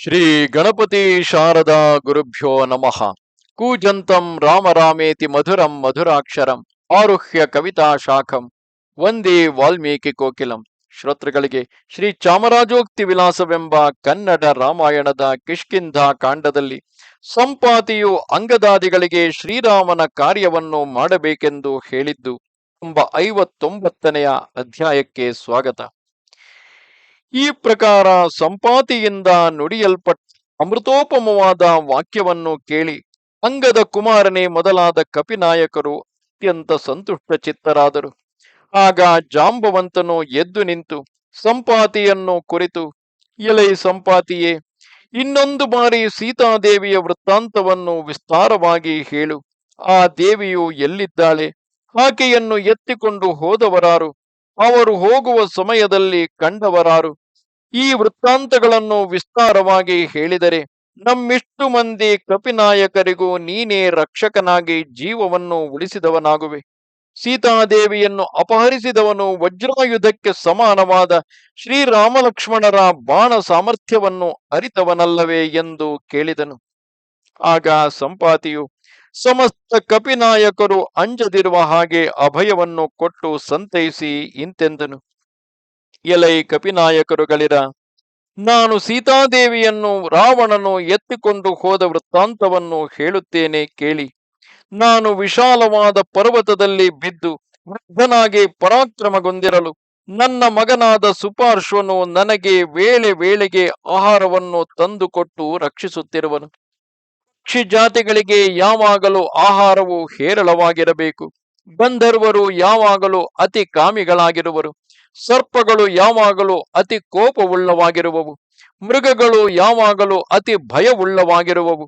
ಶ್ರೀ ಗಣಪತಿ ಶಾರದಾ ಗುರುಭ್ಯೋ ನಮಃ. ಕೂಜಂತಂ ರಾಮರಾಮೇತಿ ಮಧುರಂ ಮಧುರಾಕ್ಷರಂ ಆರುಹ್ಯ ಕವಿತಾ ಶಾಖಂ ವಂದೇ ವಾಲ್ಮೀಕಿ ಕೋಕಿಲಂ. ಶ್ರೋತೃಗಳಿಗೆ ಶ್ರೀ ಚಾಮರಾಜೋಕ್ತಿ ವಿಲಾಸವೆಂಬ ಕನ್ನಡ ರಾಮಾಯಣದ ಕಿಷ್ಕಿಂಧ ಕಾಂಡದಲ್ಲಿ ಸಂಪಾತಿಯು ಅಂಗದಾದಿಗಳಿಗೆ ಶ್ರೀರಾಮನ ಕಾರ್ಯವನ್ನು ಮಾಡಬೇಕೆಂದು ಹೇಳಿದ್ದು, ಎಂಬ ಐವತ್ತೊಂಬತ್ತನೆಯ ಅಧ್ಯಾಯಕ್ಕೆ ಸ್ವಾಗತ. ಈ ಪ್ರಕಾರ ಸಂಪಾತಿಯಿಂದ ನುಡಿಯಲ್ಪಟ್ಟ ಅಮೃತೋಪಮವಾದ ವಾಕ್ಯವನ್ನು ಕೇಳಿ ಅಂಗದ ಕುಮಾರನೇ ಮೊದಲಾದ ಕಪಿನಾಯಕರು ಅತ್ಯಂತ ಸಂತುಷ್ಟ ಚಿತ್ತರಾದರು. ಆಗ ಜಾಂಬವಂತನು ಎದ್ದು ನಿಂತು ಸಂಪಾತಿಯನ್ನು ಕುರಿತು, ಎಲೈ ಸಂಪಾತಿಯೇ, ಇನ್ನೊಂದು ಬಾರಿ ಸೀತಾದೇವಿಯ ವೃತ್ತಾಂತವನ್ನು ವಿಸ್ತಾರವಾಗಿ ಹೇಳು. ಆ ದೇವಿಯು ಎಲ್ಲಿದ್ದಾಳೆ? ಆಕೆಯನ್ನು ಎತ್ತಿಕೊಂಡು ಹೋದವರಾರು? ಅವರು ಹೋಗುವ ಸಮಯದಲ್ಲಿ ಕಂಡವರಾರು? ಈ ವೃತ್ತಾಂತಗಳನ್ನು ವಿಸ್ತಾರವಾಗಿ ಹೇಳಿದರೆ, ನಮ್ಮಿಷ್ಟು ಮಂದಿ ಕಪಿನಾಯಕರಿಗೂ ನೀನೇ ರಕ್ಷಕನಾಗಿ ಜೀವವನ್ನು ಉಳಿಸಿದವನಾಗುವೆ. ಸೀತಾದೇವಿಯನ್ನು ಅಪಹರಿಸಿದವನು ವಜ್ರಾಯುಧಕ್ಕೆ ಸಮಾನವಾದ ಶ್ರೀರಾಮಲಕ್ಷ್ಮಣರ ಬಾಣ ಸಾಮರ್ಥ್ಯವನ್ನು ಅರಿತವನಲ್ಲವೇ ಎಂದು ಕೇಳಿದನು. ಆಗ ಸಂಪಾತಿಯು, ಸಮಸ್ತ ಕಪಿನಾಯಕರು ಅಂಜದಿರುವ ಹಾಗೆ ಅಭಯವನ್ನು ಕೊಟ್ಟು ಸಂತೈಸಿ ಇಂತೆಂದನು. ಎಲೈ ಕಪಿನಾಯಕರುಗಳಿರ. ನಾನು ಸೀತಾದೇವಿಯನ್ನು, ರಾವಣನು ಎತ್ತಿಕೊಂಡು ಹೋದ ವೃತ್ತಾಂತವನ್ನು ಹೇಳುತ್ತೇನೆ ಕೇಳಿ. ನಾನು ವಿಶಾಲವಾದ ಪರ್ವತದಲ್ಲಿ ಬಿದ್ದು ವೃದ್ಧನಾಗಿ ಪರಾಕ್ರಮಗೊಂದಿರಲು ನನ್ನ ಮಗನಾದ ಸುಪಾರ್ಶ್ವನು ನನಗೆ ವೇಳೆ ವೇಳೆಗೆ ಆಹಾರವನ್ನು ತಂದುಕೊಟ್ಟು ರಕ್ಷಿಸುತ್ತಿರುವನು. ಪಕ್ಷಿ ಜಾತಿಗಳಿಗೆ ಯಾವಾಗಲೂ ಆಹಾರವು ಹೇರಳವಾಗಿರಬೇಕು. ಗಂಧರ್ವರು ಯಾವಾಗಲೂ ಅತಿ ಕಾಮಿಗಳಾಗಿರುವರು ಸರ್ಪಗಳು ಯಾವಾಗಲೂ ಅತಿ ಕೋಪವುಳ್ಳವಾಗಿರುವವು, ಮೃಗಗಳು ಯಾವಾಗಲೂ ಅತಿ ಭಯವುಳ್ಳವಾಗಿರುವವು,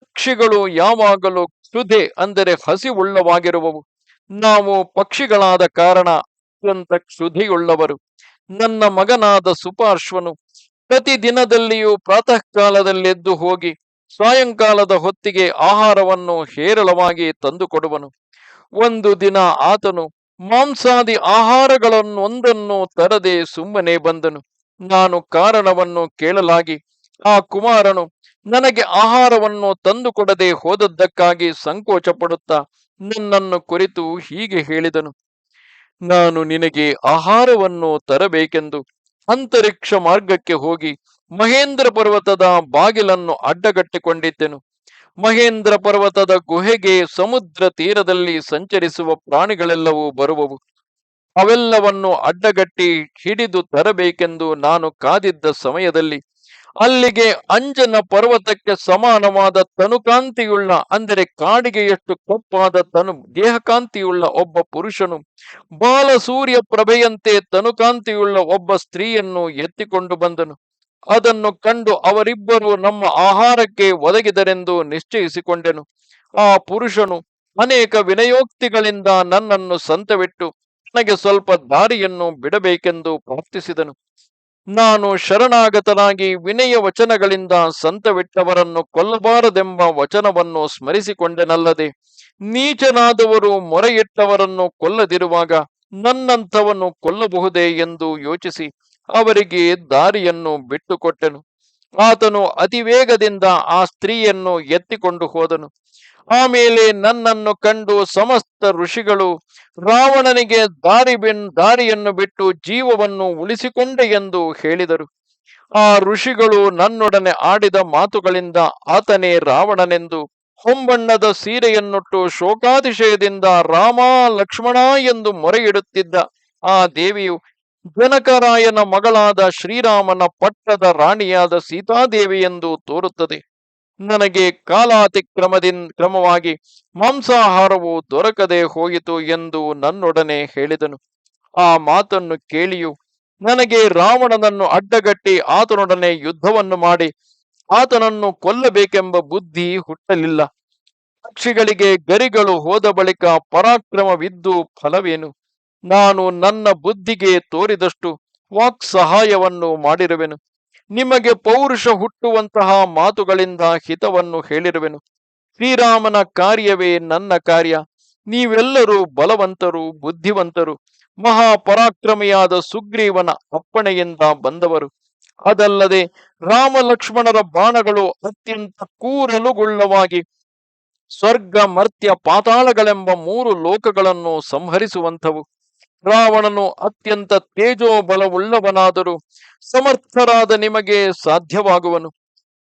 ಪಕ್ಷಿಗಳು ಯಾವಾಗಲೂ ಕ್ಷುಧೆ ಅಂದರೆ ಹಸಿವುಳ್ಳವಾಗಿರುವವು. ನಾವು ಪಕ್ಷಿಗಳಾದ ಕಾರಣ ಅತ್ಯಂತ ಕ್ಷುಧೆಯುಳ್ಳವರು. ನನ್ನ ಮಗನಾದ ಸುಪಾರ್ಶ್ವನು ಪ್ರತಿ ದಿನದಲ್ಲಿಯೂ ಪ್ರಾತಃ ಕಾಲದಲ್ಲೆದ್ದು ಹೋಗಿ ಸಾಯಂಕಾಲದ ಹೊತ್ತಿಗೆ ಆಹಾರವನ್ನು ಹೇರಳವಾಗಿ ತಂದುಕೊಡುವನು. ಒಂದು ದಿನ ಆತನು ಮಾಂಸಾದಿ ಆಹಾರಗಳನ್ನೊಂದನ್ನು ತರದೆ ಸುಮ್ಮನೆ ಬಂದನು. ನಾನು ಕಾರಣವನ್ನು ಕೇಳಲಾಗಿ, ಆ ಕುಮಾರನು ನನಗೆ ಆಹಾರವನ್ನು ತಂದುಕೊಡದೆ ಹೋದದ್ದಕ್ಕಾಗಿ ಸಂಕೋಚ ಪಡುತ್ತಾ ನನ್ನನ್ನು ಕುರಿತು ಹೀಗೆ ಹೇಳಿದನು. ನಾನು ನಿನಗೆ ಆಹಾರವನ್ನು ತರಬೇಕೆಂದು ಅಂತರಿಕ್ಷ ಮಾರ್ಗಕ್ಕೆ ಹೋಗಿ ಮಹೇಂದ್ರ ಪರ್ವತದ ಬಾಗಿಲನ್ನು ಅಡ್ಡಗಟ್ಟಿಕೊಂಡಿದ್ದೆನು. ಮಹೇಂದ್ರ ಪರ್ವತದ ಗುಹೆಗೆ ಸಮುದ್ರ ತೀರದಲ್ಲಿ ಸಂಚರಿಸುವ ಪ್ರಾಣಿಗಳೆಲ್ಲವೂ ಬರುವವು. ಅವೆಲ್ಲವನ್ನು ಅಡ್ಡಗಟ್ಟಿ ಹಿಡಿದು ತರಬೇಕೆಂದು ನಾನು ಕಾದಿದ್ದ ಸಮಯದಲ್ಲಿ ಅಲ್ಲಿಗೆ ಅಂಜನ ಪರ್ವತಕ್ಕೆ ಸಮಾನವಾದ ತನುಕಾಂತಿಯುಳ್ಳ, ಅಂದರೆ ಕಾಡಿಗೆಯಷ್ಟು ಕಪ್ಪಾದ ತನು ದೇಹಕಾಂತಿಯುಳ್ಳ ಒಬ್ಬ ಪುರುಷನು ಬಾಲ ಸೂರ್ಯ ಪ್ರಭೆಯಂತೆ ತನುಕಾಂತಿಯುಳ್ಳ ಒಬ್ಬ ಸ್ತ್ರೀಯನ್ನು ಎತ್ತಿಕೊಂಡು ಬಂದನು. ಅದನ್ನು ಕಂಡು ಅವರಿಬ್ಬರು ನಮ್ಮ ಆಹಾರಕ್ಕೆ ಒದಗಿದರೆಂದು ನಿಶ್ಚಯಿಸಿಕೊಂಡೆನು. ಆ ಪುರುಷನು ಅನೇಕ ವಿನಯೋಕ್ತಿಗಳಿಂದ ನನ್ನನ್ನು ಸಂತವಿಟ್ಟು ನನಗೆ ಸ್ವಲ್ಪ ದಾರಿಯನ್ನು ಬಿಡಬೇಕೆಂದು ಪ್ರಾರ್ಥಿಸಿದನು. ನಾನು ಶರಣಾಗತನಾಗಿ ವಿನಯ ವಚನಗಳಿಂದ ಸಂತವಿಟ್ಟವರನ್ನು ಕೊಲ್ಲಬಾರದೆಂಬ ವಚನವನ್ನು ಸ್ಮರಿಸಿಕೊಂಡೆನಲ್ಲದೆ, ನೀಚನಾದವರು ಮೊರೆಯಿಟ್ಟವರನ್ನು ಕೊಲ್ಲದಿರುವಾಗ ನನ್ನಂಥವನ್ನು ಕೊಲ್ಲಬಹುದೇ ಎಂದು ಯೋಚಿಸಿ ಅವರಿಗೆ ದಾರಿಯನ್ನು ಬಿಟ್ಟುಕೊಟ್ಟೆನು. ಆತನು ಅತಿವೇಗದಿಂದ ಆ ಸ್ತ್ರೀಯನ್ನು ಎತ್ತಿಕೊಂಡು ಹೋದನು. ಆಮೇಲೆ ನನ್ನನ್ನು ಕಂಡು ಸಮಸ್ತ ಋಷಿಗಳು ರಾವಣನಿಗೆ ದಾರಿ ಬಿನ್, ದಾರಿಯನ್ನು ಬಿಟ್ಟು ಜೀವವನ್ನು ಉಳಿಸಿಕೊಂಡೆ ಎಂದು ಹೇಳಿದರು. ಆ ಋಷಿಗಳು ನನ್ನೊಡನೆ ಆಡಿದ ಮಾತುಗಳಿಂದ ಆತನೇ ರಾವಣನೆಂದು ಹೊಂಬಣ್ಣದ ಸೀರೆಯನ್ನುಟ್ಟು ಶೋಕಾತಿಶಯದಿಂದ ರಾಮ ಲಕ್ಷ್ಮಣ ಎಂದು ಮೊರೆಯಿಡುತ್ತಿದ್ದ ಆ ದೇವಿಯು ಜನಕರಾಯನ ಮಗಳಾದ ಶ್ರೀರಾಮನ ಪಟ್ಟದ ರಾಣಿಯಾದ ಸೀತಾದೇವಿ ಎಂದು ತೋರುತ್ತದೆ. ನನಗೆ ಕಾಲಾತಿಕ್ರಮದಿಂದ ಕ್ರಮವಾಗಿ ಮಾಂಸಾಹಾರವು ದೊರಕದೆ ಹೋಯಿತು ಎಂದು ನನ್ನೊಡನೆ ಹೇಳಿದನು. ಆ ಮಾತನ್ನು ಕೇಳಿಯು, ನನಗೆ ರಾವಣನನ್ನು ಅಡ್ಡಗಟ್ಟಿ ಆತನೊಡನೆ ಯುದ್ಧವನ್ನು ಮಾಡಿ ಆತನನ್ನು ಕೊಲ್ಲಬೇಕೆಂಬ ಬುದ್ಧಿ ಹುಟ್ಟಲಿಲ್ಲ. ಪಕ್ಷಿಗಳಿಗೆ ಗರಿಗಳು ಹೋದ ಬಳಿಕ ಪರಾಕ್ರಮವಿದ್ದು ಫಲವೇನು? ನಾನು ನನ್ನ ಬುದ್ಧಿಗೆ ತೋರಿದಷ್ಟು ವಾಕ್ ಸಹಾಯವನ್ನು ಮಾಡಿರುವೆನು. ನಿಮಗೆ ಪೌರುಷ ಹುಟ್ಟುವಂತಹ ಮಾತುಗಳಿಂದ ಹಿತವನ್ನು ಹೇಳಿರುವೆನು. ಶ್ರೀರಾಮನ ಕಾರ್ಯವೇ ನನ್ನ ಕಾರ್ಯ. ನೀವೆಲ್ಲರೂ ಬಲವಂತರು, ಬುದ್ಧಿವಂತರು. ಮಹಾಪರಾಕ್ರಮಿಯಾದ ಸುಗ್ರೀವನ ಅಪ್ಪಣೆಯಿಂದ ಬಂದವರು. ಅದಲ್ಲದೆ ರಾಮ ಲಕ್ಷ್ಮಣರ ಬಾಣಗಳು ಅತ್ಯಂತ ಕೂರಲುಗುಳ್ಳವಾಗಿ ಸ್ವರ್ಗ ಮರ್ತ್ಯ ಪಾತಾಳಗಳೆಂಬ ಮೂರು ಲೋಕಗಳನ್ನು ಸಂಹರಿಸುವಂಥವು. ರಾವಣನು ಅತ್ಯಂತ ತೇಜೋಬಲವುಳ್ಳವನಾದರೂ ಸಮರ್ಥರಾದ ನಿಮಗೆ ಸಾಧ್ಯವಾಗುವನು.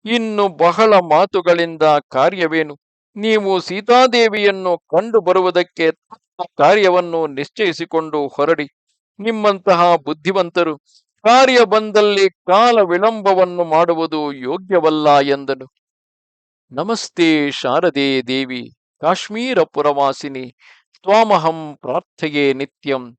ಇನ್ನು ಬಹಳ ಮಾತುಗಳಿಂದ ಕಾರ್ಯವೇನು? ನೀವು ಸೀತಾದೇವಿಯನ್ನು ಕಂಡು ಬರುವುದಕ್ಕೆ ಕಾರ್ಯವನ್ನು ನಿಶ್ಚಯಿಸಿಕೊಂಡು ಹೊರಡಿ. ನಿಮ್ಮಂತಹ ಬುದ್ಧಿವಂತರು ಕಾರ್ಯ ಬಂದಲ್ಲಿ ಕಾಲ ವಿಳಂಬವನ್ನು ಮಾಡುವುದು ಯೋಗ್ಯವಲ್ಲ ಎಂದನು. ನಮಸ್ತೆ ಶಾರದೆ ದೇವಿ, ಕಾಶ್ಮೀರ ಪುರವಾಸಿನಿ, ತ್ವಾಮಹಂ ಪ್ರಾರ್ಥೆಯೇ ನಿತ್ಯಂ.